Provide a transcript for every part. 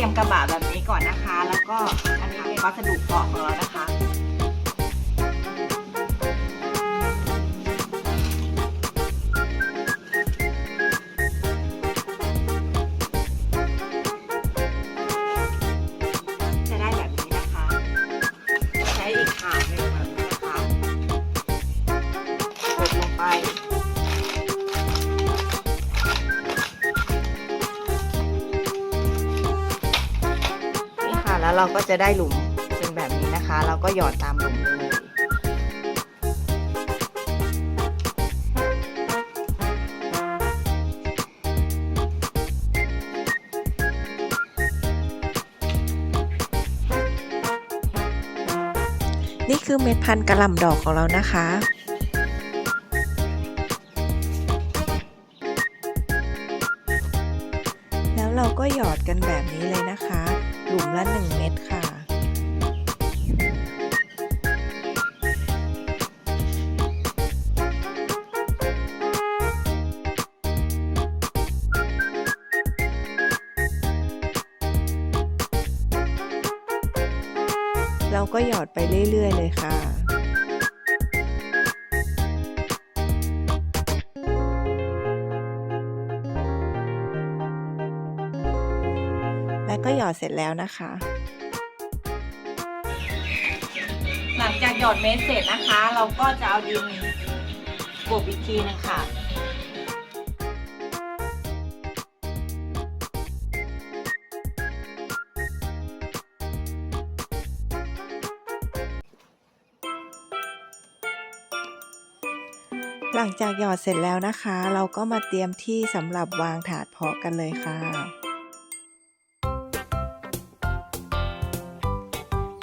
เตรียมกระบะแบบนี้ก่อนนะคะ แล้วก็อันนี้เป็นวัสดุเพาะของเรานะคะจะได้แบบนี้นะคะใช้อีกถาดหนึ่งแบบนี้นะคะกดลงไป แล้วเราก็จะได้หลุมเป็นแบบนี้นะคะ เราก็หยอดตามหลุมเลยนี่คือเม็ดพันธุ์กระหล่ำดอกของเรานะคะแล้วเราก็หยอดกันแบบนี้เลยนะคะ หลุมละ 1 เม็ดค่ะ เราก็หยอดไปเรื่อย ๆ เลยค่ะ ก็หยอดเสร็จแล้วนะคะ หลังจากหยอดเม็ดเสร็จนะคะ เราก็จะเอาดินกลบอีกทีนึงค่ะหลังจากหยอดเสร็จแล้วนะคะ เราก็มาเตรียมที่สำหรับวางถาดเพาะกันเลยค่ะ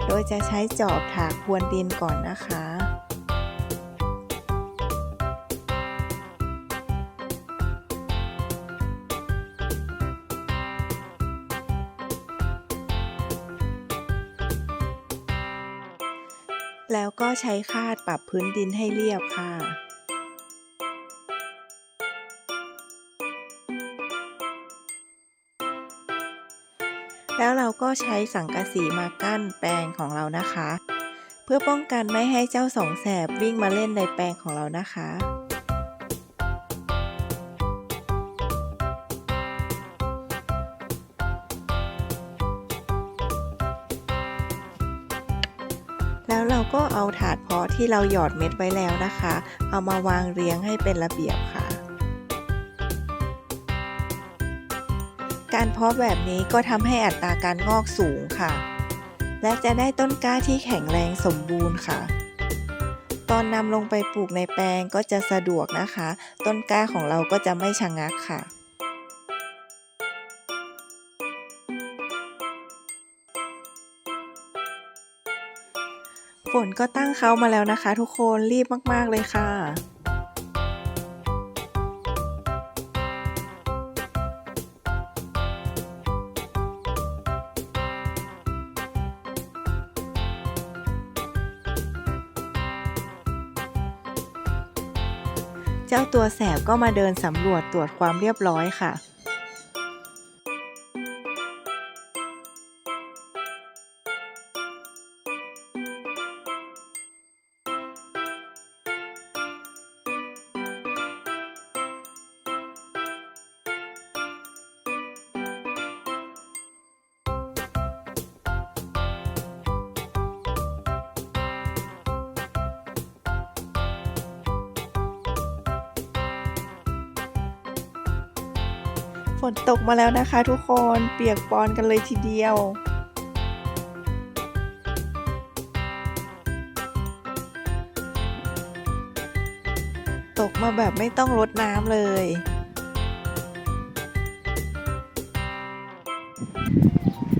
โดยจะใช้จอบถากพรวนดินก่อนนะคะแล้วก็ใช้คาดปรับพื้นดินให้เรียบค่ะ แล้วเราก็ใช้สังกะสีมากั้นแปลงของเรานะคะ เพื่อป้องกันไม่ให้เจ้าสองแสบวิ่งมาเล่นในแปลงของเรานะคะแล้วเราก็เอาถาดเพาะที่เราหยอดเม็ดไว้แล้วนะคะ เอามาวางเรียงให้เป็นระเบียบค่ะ การเพาะแบบนี้ก็ทำให้อัตราการงอกสูงค่ะ และจะได้ต้นกล้าที่แข็งแรงสมบูรณ์ค่ะ ตอนนำลงไปปลูกในแปลงก็จะสะดวกนะคะ ต้นกล้าของเราก็จะไม่ชะงักค่ะฝนก็ตั้งเขามาแล้วนะคะ ทุกคนรีบมาก ๆ เลยค่ะ เจ้าตัวแสบก็มาเดินสำรวจตรวจความเรียบร้อยค่ะ ฝนตกมาแล้วนะคะทุกคนเปียกปอนกันเลยทีเดียว ตกมาแบบไม่ต้องรดน้ำเลย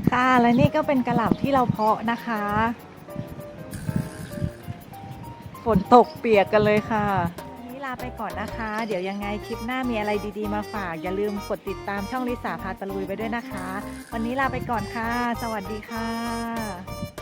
ค่ะและนี่ก็เป็นกระหล่ำที่เราเพาะนะคะ ฝนตกเปียกกันเลยค่ะ ลาไปก่อนนะคะ เดี๋ยวยังไงคลิปหน้ามีอะไรดีๆมาฝาก อย่าลืมกดติดตามช่องลิสาพาตะลุยไปด้วยนะคะ วันนี้ลาไปก่อนค่ะ สวัสดีค่ะ